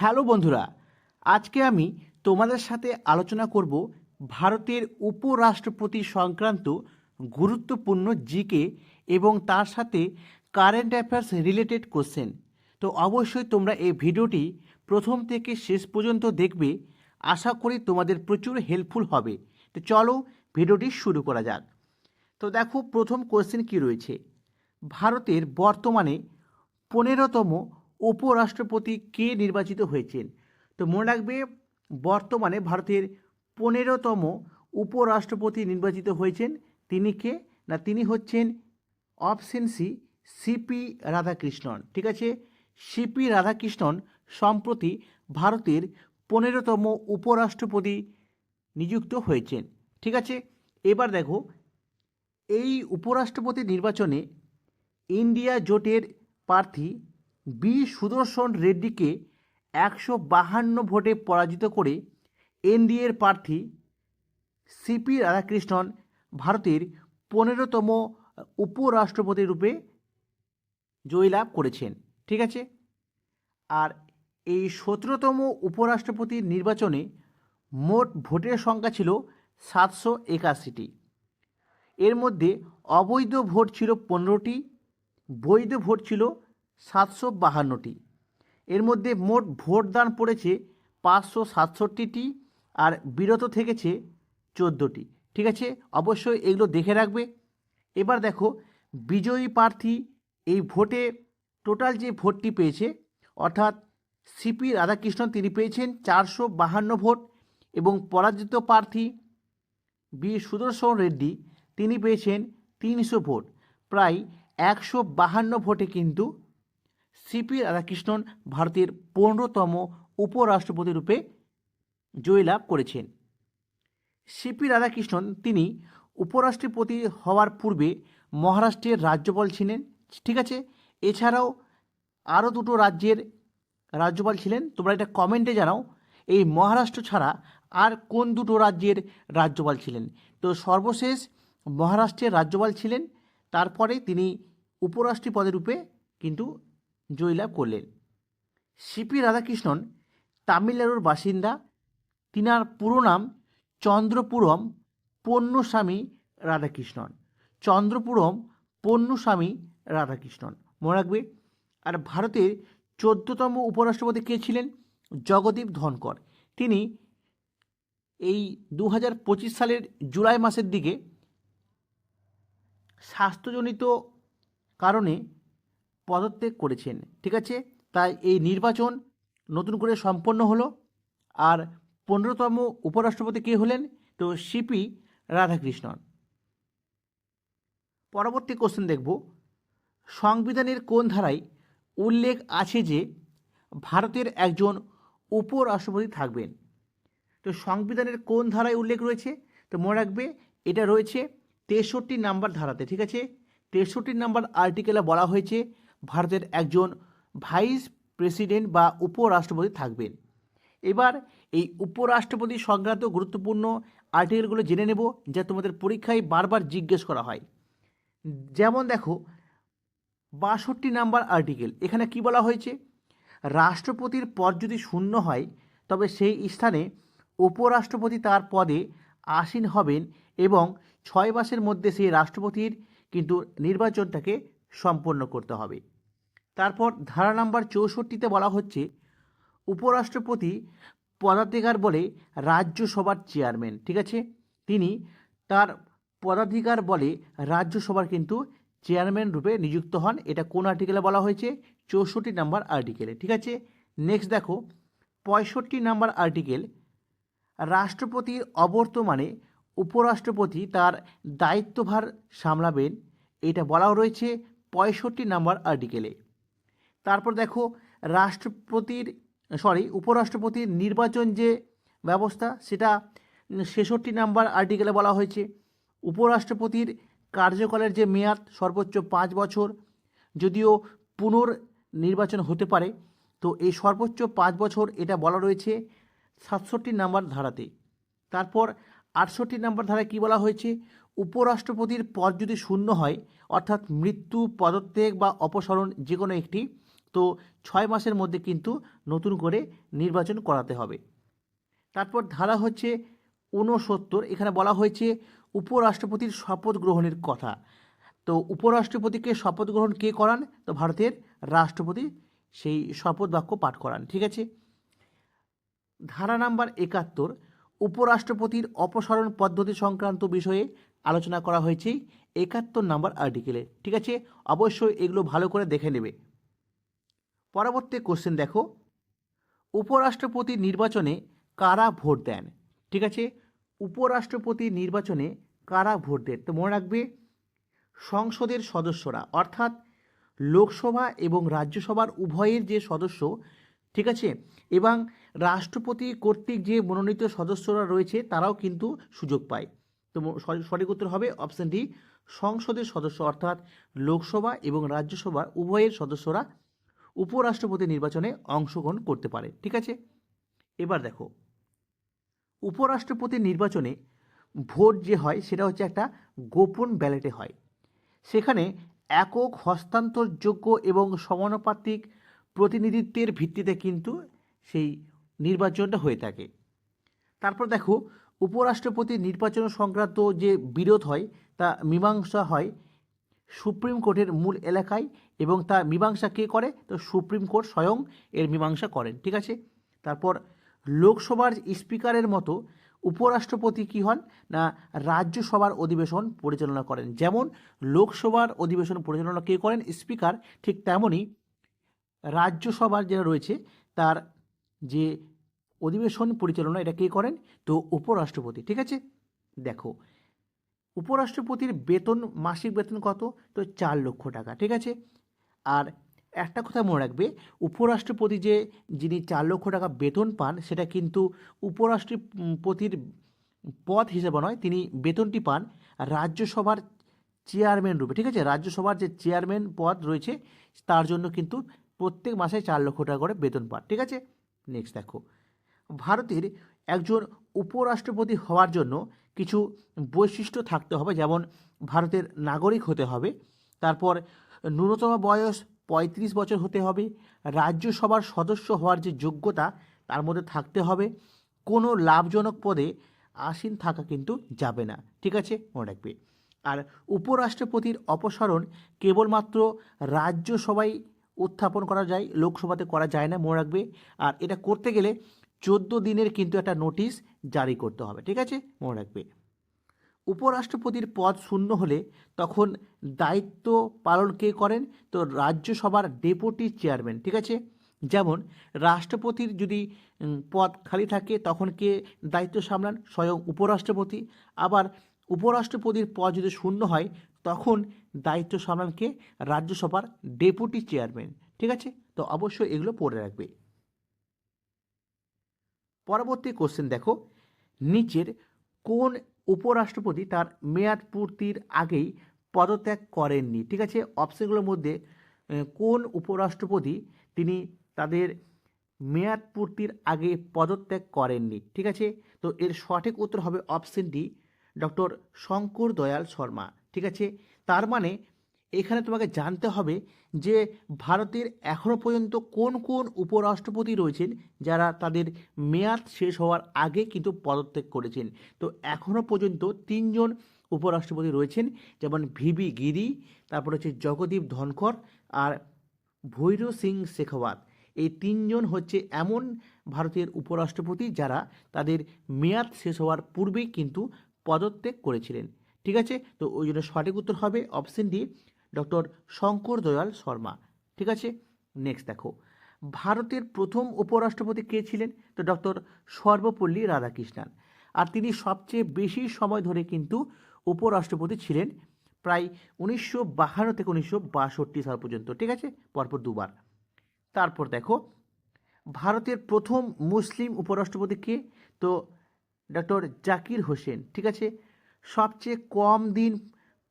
Hello বন্ধুরা, আজকে আমি তোমাদের সাথে আলোচনা করব ভারতের উপরাষ্ট্রপতি সংক্রান্ত গুরুত্বপূর্ণ জিকে এবং তার সাথে কারেন্ট অ্যাফেয়ার্স রিলেটেড কোশ্চেন তো অবশ্যই তোমরা এই ভিডিওটি প্রথম থেকে শেষ পর্যন্ত দেখবে, আশা করি তোমাদের প্রচুর হেল্পফুল হবে। তো চলো ভিডিওটি শুরু করা যাক। তো দেখো, প্রথম কোশ্চেন কি রয়েছে? ভারতের বর্তমানে পনেরোতম উপরাষ্ট্রপতি কে নির্বাচিত হয়েছেন? তো মনে রাখবে, বর্তমানে ভারতের পনেরোতম উপরাষ্ট্রপতি নির্বাচিত হয়েছেন। তিনি কে? না, তিনি হচ্ছেন অপশন সি সিপি রাধাকৃষ্ণন। ঠিক আছে? সিপি রাধাকৃষ্ণন সম্প্রতি ভারতের পনেরোতম উপরাষ্ট্রপতি নিযুক্ত হয়েছেন। ঠিক আছে? এবার দেখো, এই উপরাষ্ট্রপতি নির্বাচনে ইন্ডিয়া জোটের প্রার্থী বি সুদর্শন রেড্ডিকে একশো বাহান্ন ভোটে পরাজিত করে এনডিএর প্রার্থী সিপি রাধাকৃষ্ণন ভারতের পনেরোতম উপরাষ্ট্রপতি রূপে জয়লাভ করেছেন। ঠিক আছে? আর এই সতেরোতম উপরাষ্ট্রপতি নির্বাচনে মোট ভোটের সংখ্যা ছিল সাতশো একাশিটি। এর মধ্যে অবৈধ ভোট ছিল পনেরোটি, বৈধ ভোট ছিল সাতশো বাহান্নটি। এর মধ্যে মোট ভোটদান পড়েছে পাঁচশো সাতষট্টিটি আর বিরত থেকেছে চোদ্দোটি। ঠিক আছে? অবশ্যই এগুলো দেখে রাখবে। এবার দেখো, বিজয়ী প্রার্থী এই ভোটে টোটাল যে ভোটটি পেয়েছে, অর্থাৎ সিপি রাধাকৃষ্ণন তিনি পেয়েছেন চারশো বাহান্ন ভোট এবং পরাজিত প্রার্থী বি সুদর্শন রেড্ডি তিনি পেয়েছেন তিনশো ভোট। প্রায় একশো বাহান্ন ভোটে কিন্তু সিপি রাধাকৃষ্ণন ভারতের পনেরোতম উপরাষ্ট্রপতি রূপে জয়লাভ করেছেন। সিপি রাধাকৃষ্ণন তিনি উপরাষ্ট্রপতি হওয়ার পূর্বে মহারাষ্ট্রের রাজ্যপাল ছিলেন, ঠিক আছে? এছাড়াও আরও দুটো রাজ্যের রাজ্যপাল ছিলেন। তোমরা এটা কমেন্টে জানাও, এই মহারাষ্ট্র ছাড়া আর কোন দুটো রাজ্যের রাজ্যপাল ছিলেন? তো সর্বশেষ মহারাষ্ট্রের রাজ্যপাল ছিলেন, তারপরে তিনি উপরাষ্ট্রী পদে রূপে কিন্তু জয়লাভ করলেন। সিপি রাধাকৃষ্ণন তামিলনাড়ুর বাসিন্দা। তিনার পুরো নাম চন্দ্রপুরম পণ্যস্বামী রাধাকৃষ্ণন। চন্দ্রপুরম পণ্যস্বামী রাধাকৃষ্ণন। মনে রাখবে, আর ভারতের চোদ্দতম উপরাষ্ট্রপতি কে ছিলেন? জগদীপ ধনকর তিনি এই দু পঁচিশ সালের জুলাই মাসের দিকে স্বাস্থ্যজনিত কারণে পদত্যাগ করেছেন, ঠিক আছে? তাই এই নির্বাচন নতুন করে সম্পন্ন হলো। আর পনেরোতম উপরাষ্ট্রপতি কে হলেন? তো সিপি রাধাকৃষ্ণন। পরবর্তী কোশ্চেন দেখব। সংবিধানের কোন ধারায় উল্লেখ আছে যে ভারতের একজন উপরাষ্ট্রপতি থাকবেন? তো সংবিধানের কোন ধারায় উল্লেখ রয়েছে? তো মনে রাখবে, এটা রয়েছে তেষট্টি নাম্বার ধারাতে, ঠিক আছে? তেষট্টি নাম্বার আর্টিকেলে বলা হয়েছে ভারতের একজন ভাইস প্রেসিডেন্ট বা উপরাষ্ট্রপতি থাকবেন। এবার এই উপরাষ্ট্রপতি সংক্রান্ত গুরুত্বপূর্ণ আর্টিকেলগুলো জেনে নেব, যা তোমাদের পরীক্ষায় বারবার জিজ্ঞেস করা হয়। যেমন দেখো, বাষট্টি নাম্বার আর্টিকেল, এখানে কি বলা হয়েছে? রাষ্ট্রপতির পদ যদি শূন্য হয়, তবে সেই স্থানে উপরাষ্ট্রপতি তার পদে আসীন হবেন এবং ছয় মাসের মধ্যে সেই রাষ্ট্রপতির কিন্তু নির্বাচনটাকে সম্পন্ন করতে হবে। তারপর ধারা নাম্বার চৌষট্টিতে বলা হচ্ছে, উপরাষ্ট্রপতি পদাধিকার বলে রাজ্যসভার চেয়ারম্যান, ঠিক আছে? তিনি তার পদাধিকার বলে রাজ্যসভার কিন্তু চেয়ারম্যান রূপে নিযুক্ত হন। এটা কোন আর্টিকেলে বলা হয়েছে? চৌষট্টি নাম্বার আর্টিকেলে, ঠিক আছে? নেক্সট দেখো, পঁয়ষট্টি নাম্বার আর্টিকেল রাষ্ট্রপতির অবর্তমানে উপরাষ্ট্রপতি তার দায়িত্বভার সামলাবেন। এটা বলাও রয়েছে পঁয়ষট্টি নাম্বার আর্টিকেলে। তারপর দেখো, রাষ্ট্রপতির সরি উপরাষ্ট্রপতির নির্বাচন যে ব্যবস্থা, সেটা ছেষট্টি নাম্বার আর্টিকেলে বলা হয়েছে। উপরাষ্ট্রপতির কার্যকালের যে মেয়াদ, সর্বোচ্চ পাঁচ বছর, যদিও পুনর নির্বাচন হতে পারে, তো এই সর্বোচ্চ পাঁচ বছর এটা বলা রয়েছে সাতষট্টি নাম্বার ধারাতে। তারপর আটষট্টি নম্বর ধারায় কী বলা হয়েছে? উপরাষ্ট্রপতির পদ যদি শূন্য হয়, অর্থাৎ মৃত্যু, পদত্যাগ বা অপসারণ যে কোনো একটি, তো ছয় মাসের মধ্যে কিন্তু নতুন করে নির্বাচন করাতে হবে। তারপর ধারা হচ্ছে ঊনসত্তর, এখানে বলা হয়েছে উপরাষ্ট্রপতির শপথ গ্রহণের কথা। তো উপরাষ্ট্রপতিকে শপথ গ্রহণ কে করান? তো ভারতের রাষ্ট্রপতি সেই শপথ বাক্য পাঠ করান, ঠিক আছে? ধারা নাম্বার একাত্তর উপরাষ্ট্রপতির অপসারণ পদ্ধতি সংক্রান্ত বিষয়ে আলোচনা করা হয়েছে একাত্তর নাম্বার আর্টিকেলে। ঠিক আছে? অবশ্যই এগুলো ভালো করে দেখে নেবে। পরবর্তী কোশ্চেন দেখো। উপরাষ্ট্রপতি নির্বাচনে কারা ভোট দেন? ঠিক আছে? উপরাষ্ট্রপতি নির্বাচনে কারা ভোট দেন? তো মনে রাখবে, সংসদের সদস্যরা, অর্থাৎ লোকসভা এবং রাজ্যসভার উভয়ের যে সদস্য ঠিক আছে? এবং রাষ্ট্রপতি কর্তৃক যে মনোনীত সদস্যরা রয়েছে, তারাও কিন্তু সুযোগ পায়। তো সঠিক উত্তর হবে অপশন ডি সংসদের সদস্য অর্থাৎ লোকসভা এবং রাজ্যসভার উভয়ের সদস্যরা উপরাষ্ট্রপতি নির্বাচনে অংশগ্রহণ করতে পারে। ঠিক আছে? এবার দেখো, উপরাষ্ট্রপতি নির্বাচনে ভোট যে হয়, সেটা হচ্ছে একটা গোপন ব্যালেটে হয়। সেখানে একক হস্তান্তরযোগ্য এবং সমানুপাতিক প্রতিনিধিত্বের ভিত্তিতে কিন্তু সেই নির্বাচনটা হয়ে থাকে। তারপর দেখো, উপরাষ্ট্রপতি নির্বাচন সংক্রান্ত যে বিরোধ হয়, তা মীমাংসা হয় সুপ্রিম কোর্টের মূল এলাকায় এবং তা মীমাংসা কে করে? তো সুপ্রিম কোর্ট স্বয়ং এর মীমাংসা করেন, ঠিক আছে? তারপর লোকসভার স্পিকারের মতো উপরাষ্ট্রপতি কি হন? না, রাজ্যসভার অধিবেশন পরিচালনা করেন। যেমন, লোকসভার অধিবেশন পরিচালনা কে করেন? স্পিকার ঠিক তেমনই রাজ্যসভার যেটা রয়েছে, তার যে অধিবেশন পরিচালনা, এটা কে করেন? তো উপরাষ্ট্রপতি, ঠিক আছে? দেখো, উপরাষ্ট্রপতির বেতন, মাসিক বেতন কত? তো চার লক্ষ টাকা, ঠিক আছে? আর একটা কথা মনে রাখবে, উপরাষ্ট্রপতি যে, যিনি চার লক্ষ টাকা বেতন পান, সেটা কিন্তু উপরাষ্ট্রপতির পদ হিসেবে নয়, তিনি বেতনটি পান রাজ্যসভার চেয়ারম্যান রূপে, ঠিক আছে? রাজ্যসভার যে চেয়ারম্যান পদ রয়েছে, তার জন্য কিন্তু প্রত্যেক মাসে চার লক্ষ টাকা করে বেতন পান, ঠিক আছে? নেক্সট দেখো। ভারতের একজন উপরাষ্ট্রপতি হওয়ার জন্য কিছু বৈশিষ্ট্য থাকতে হবে, যেমন ভারতের নাগরিক হতে হবে, তারপর ন্যূনতম বয়স পঁয়ত্রিশ বছর হতে হবে, রাজ্যসভার সদস্য হওয়ার যে যোগ্যতা, তার মধ্যে থাকতে হবে, কোনো লাভজনক পদে আসীন থাকা কিন্তু যাবে না, ঠিক আছে? মনে রাখবে। আর উপরাষ্ট্রপতির অপসারণ কেবলমাত্র রাজ্যসভায় উত্থাপন করা যায়, লোকসভাতে করা যায় না, মনে রাখবে। আর এটা করতে গেলে চোদ্দ দিনের কিন্তু একটা নোটিশ জারি করতে হবে, ঠিক আছে? মনে রাখবে। উপরাষ্ট্রপতির পদ শূন্য হলে তখন দায়িত্ব পালন কে করেন? তো রাজ্যসভার ডেপুটি চেয়ারম্যান, ঠিক আছে? যেমন রাষ্ট্রপতির যদি পদ খালি থাকে তখন কে দায়িত্ব সামলান? স্বয়ং উপরাষ্ট্রপতি। আবার উপরাষ্ট্রপতির পদ যদি শূন্য হয়, তখন দায়িত্ব সামলান কে রাজ্যসভার ডেপুটি চেয়ারম্যান। ঠিক আছে? তো অবশ্যই এগুলো পড়ে রাখবে। পরবর্তী কোশ্চেন দেখো। নিচের কোন উপরাষ্ট্রপতি তার মেয়াদ পূর্তির আগেই পদত্যাগ করেননি? ঠিক আছে? অপশনগুলোর মধ্যে কোন উপরাষ্ট্রপতি তিনি তাদের মেয়াদ পূর্তির আগে পদত্যাগ করেননি? ঠিক আছে? তো এর সঠিক উত্তর হবে option D doctor Shankar Dayal Sharma, ঠিক আছে? তার মানে এখানে তোমাকে জানতে হবে যে ভারতের এখনও পর্যন্ত কোন কোন উপরাষ্ট্রপতি রয়েছেন যারা তাদের মেয়াদ শেষ হওয়ার আগে কিন্তু পদত্যাগ করেছেন। তো এখনও পর্যন্ত তিনজন উপরাষ্ট্রপতি রয়েছেন, যেমন ভিবি গিরি, তারপর হচ্ছে জগদীপ ধনখড় আর ভৈর সিং শেখাওয়াত। এই তিনজন হচ্ছে এমন ভারতের উপরাষ্ট্রপতি যারা তাদের মেয়াদ শেষ হওয়ার পূর্বেই কিন্তু পদত্যাগ করেছিলেন। ঠিক আছে? তো ওই জন্য সঠিক উত্তর হবে option D doctor Shankar Dayal Sharma. ঠিক আছে? নেক্সট দেখো। ভারতের প্রথম উপরাষ্ট্রপতি কে ছিলেন? তো ডক্টর সর্বপল্লী রাধাকৃষ্ণান। আর তিনি সবচেয়ে বেশি সময় ধরে কিন্তু উপরাষ্ট্রপতি ছিলেন, প্রায় উনিশশো বাহান্ন থেকে উনিশশো বাষট্টি সাল পর্যন্ত। ঠিক আছে? পরপর দুবার। তারপর দেখো, ভারতের প্রথম মুসলিম উপরাষ্ট্রপতি কে? তো ডক্টর জাকির হোসেন, ঠিক আছে? সবচেয়ে কম দিন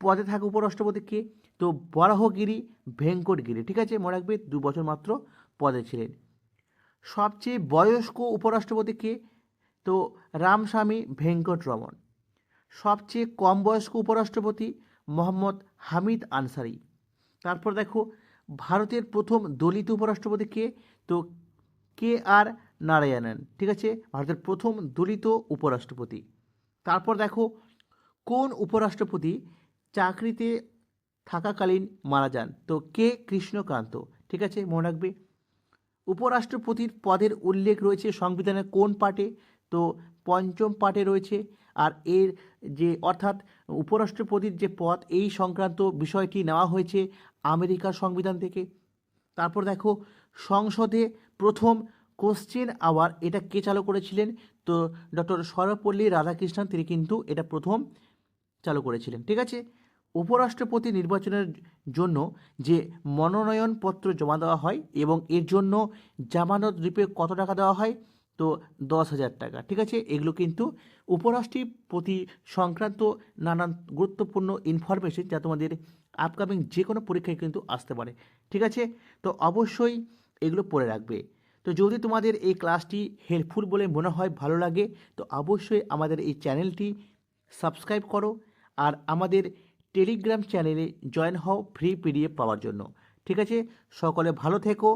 পদে থাকে উপরাষ্ট্রপতি কে? তো বরাহগিরি ভেঙ্কটগিরি, ঠিক আছে? মনে রাখবে দু বছর মাত্র পদে ছিলেন। সবচেয়ে বয়স্ক উপরাষ্ট্রপতি কে? তো রামস্বামী ভেঙ্কট ভেঙ্কটরমন। সবচেয়ে কম বয়স্ক উপরাষ্ট্রপতি মোহাম্মদ হামিদ আনসারি। তারপর দেখো, ভারতের প্রথম দলিত উপরাষ্ট্রপতি কে? তো কে আর নারায়ণন, ঠিক আছে? ভারতের প্রথম দলিত উপরাষ্ট্রপতি। তারপর দেখো, কোন উপরাষ্ট্রপতি চাকরিতে থাকাকালীন মারা যান? তো কে? কৃষ্ণকান্ত, ঠিক আছে? মনে রাখবে। উপরাষ্ট্রপতির পদের উল্লেখ রয়েছে সংবিধানের কোন পার্টে? তো পঞ্চম পার্টে রয়েছে, আর এর যে, অর্থাৎ উপরাষ্ট্রপতির যে পদ, এই সংক্রান্ত বিষয়টি নেওয়া হয়েছে আমেরিকার সংবিধান থেকে। তারপর দেখো, সংসদে প্রথম কোশ্চেন আওয়ার এটা কে চালু করেছিলেন? তো ডক্টর সর্বপল্লী রাধাকৃষ্ণন, তিনি কিন্তু এটা প্রথম চালু করেছিলেন, ঠিক আছে? উপরাষ্ট্রপতি নির্বাচনের জন্য যে মনোনয়নপত্র জমা দেওয়া হয় এবং এর জন্য জামানত রূপে কত টাকা দেওয়া হয়? তো দশ হাজার টাকা, ঠিক আছে? এগুলো কিন্তু উপরাষ্ট্রপতি সংক্রান্ত নানান গুরুত্বপূর্ণ ইনফরমেশন যা তোমাদের আপকামিং যে কোনো পরীক্ষায় কিন্তু আসতে পারে, ঠিক আছে? তো অবশ্যই এগুলো পড়ে রাখবে। তো যদি তোমাদের এই ক্লাসটি হেল্পফুল বলে মনে হয়, ভালো লাগে, তো অবশ্যই আমাদের এই চ্যানেলটি সাবস্ক্রাইব করো আর আমাদের টেলিগ্রাম চ্যানেলে জয়েন হও ফ্রি পিডিএফ পাওয়ার জন্য। ঠিক আছে? সকলে ভালো থেকো